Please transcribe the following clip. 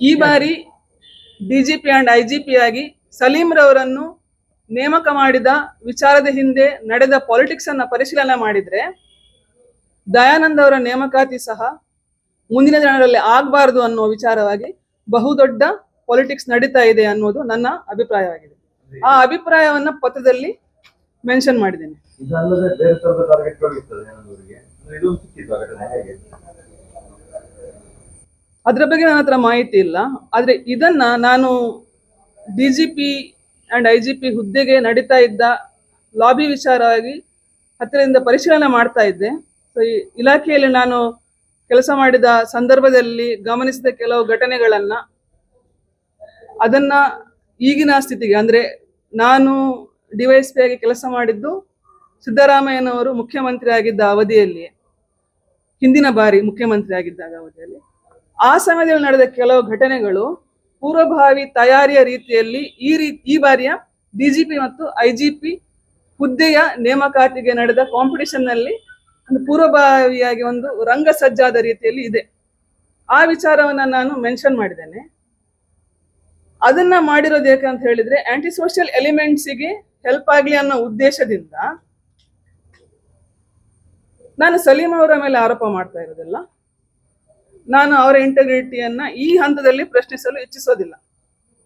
ಈ ಬಾರಿ DGP and IGP ಆಗಿ ಸಲೀಂ ರವರನ್ನು ನೇಮಕ ಮಾಡಿದ ವಿಚಾರದ ಹಿಂದೆ ನಡೆದ ಪಾಲಿಟಿಕ್ಸ್ ಅನ್ನ ಪರಿಶೀಲನೆ ಮಾಡಿದ್ರೆ ದಯಾನಂದ್ ಅವರ ನೇಮಕಾತಿ ಸಹ ಮುಂದಿನ ದಿನಗಳಲ್ಲಿ ಆಗಬಾರದು ಅನ್ನೋ ವಿಚಾರವಾಗಿ ಬಹುದೊಡ್ಡ ಪಾಲಿಟಿಕ್ಸ್ ನಡೀತಾ ಇದೆ ಅನ್ನೋದು ನನ್ನ ಅಭಿಪ್ರಾಯವಾಗಿದೆ. ಆ ಅಭಿಪ್ರಾಯವನ್ನ ಪತ್ರದಲ್ಲಿ ಮೆನ್ಷನ್ ಮಾಡಿದ್ದೇನೆ. ಅದ್ರ ಬಗ್ಗೆ ನನ್ನ ಹತ್ರ ಮಾಹಿತಿ ಇಲ್ಲ. ಆದರೆ ಇದನ್ನ ನಾನು D G P and I G P ಹುದ್ದೆಗೆ ನಡೀತಾ ಇದ್ದ ಲಾಬಿ ವಿಚಾರವಾಗಿ ಹತ್ತಿರದಿಂದ ಪರಿಶೀಲನೆ ಮಾಡ್ತಾ ಇದ್ದೆ. ಸೊ ಈ ಇಲಾಖೆಯಲ್ಲಿ ನಾನು ಕೆಲಸ ಮಾಡಿದ ಸಂದರ್ಭದಲ್ಲಿ ಗಮನಿಸಿದ ಕೆಲವು ಘಟನೆಗಳನ್ನು ಅದನ್ನ ಈಗಿನ ಸ್ಥಿತಿಗೆ ಅಂದರೆ ನಾನು ಡಿವೈಸ್ ಪಿ ಆಗಿ ಕೆಲಸ ಮಾಡಿದ್ದು ಸಿದ್ದರಾಮಯ್ಯನವರು ಮುಖ್ಯಮಂತ್ರಿ ಆಗಿದ್ದ ಅವಧಿಯಲ್ಲಿ ಹಿಂದಿನ ಬಾರಿ ಮುಖ್ಯಮಂತ್ರಿ ಆಗಿದ್ದಾಗ ಅವಧಿಯಲ್ಲಿ. ಆ ಸಮಯದಲ್ಲಿ ನಡೆದ ಕೆಲವು ಘಟನೆಗಳು ಪೂರ್ವಭಾವಿ ತಯಾರಿಯ ರೀತಿಯಲ್ಲಿ ಈ ರೀತಿ ಈ ಬಾರಿಯ ಡಿಜಿಪಿ ಮತ್ತು ಐಜಿಪಿ ಹುದ್ದೆಯ ನೇಮಕಾತಿಗೆ ನಡೆದ ಕಾಂಪಿಟಿಷನ್ನಲ್ಲಿ ಒಂದು ಪೂರ್ವಭಾವಿಯಾಗಿ ಒಂದು ರಂಗ ಸಜ್ಜಾದ ರೀತಿಯಲ್ಲಿ ಇದೆ. ಆ ವಿಚಾರವನ್ನ ನಾನು ಮೆನ್ಷನ್ ಮಾಡಿದ್ದೇನೆ. ಅದನ್ನ ಮಾಡಿರೋದು ಯಾಕೆ ಅಂತ ಹೇಳಿದ್ರೆ ಆಂಟಿ ಸೋಷಿಯಲ್ ಎಲಿಮೆಂಟ್ಸಿಗೆ ಹೆಲ್ಪ್ ಆಗ್ಲಿ ಅನ್ನೋ ಉದ್ದೇಶದಿಂದ ನಾನು ಸಲೀಂ ಅವರ ಮೇಲೆ ಆರೋಪ ಮಾಡ್ತಾ ಇರೋದಿಲ್ಲ ನಾನು ಅವರ ಇಂಟಗ್ರಿಟಿಯನ್ನ ಈ ಹಂತದಲ್ಲಿ ಪ್ರಶ್ನಿಸಲು ಇಚ್ಛಿಸೋದಿಲ್ಲ.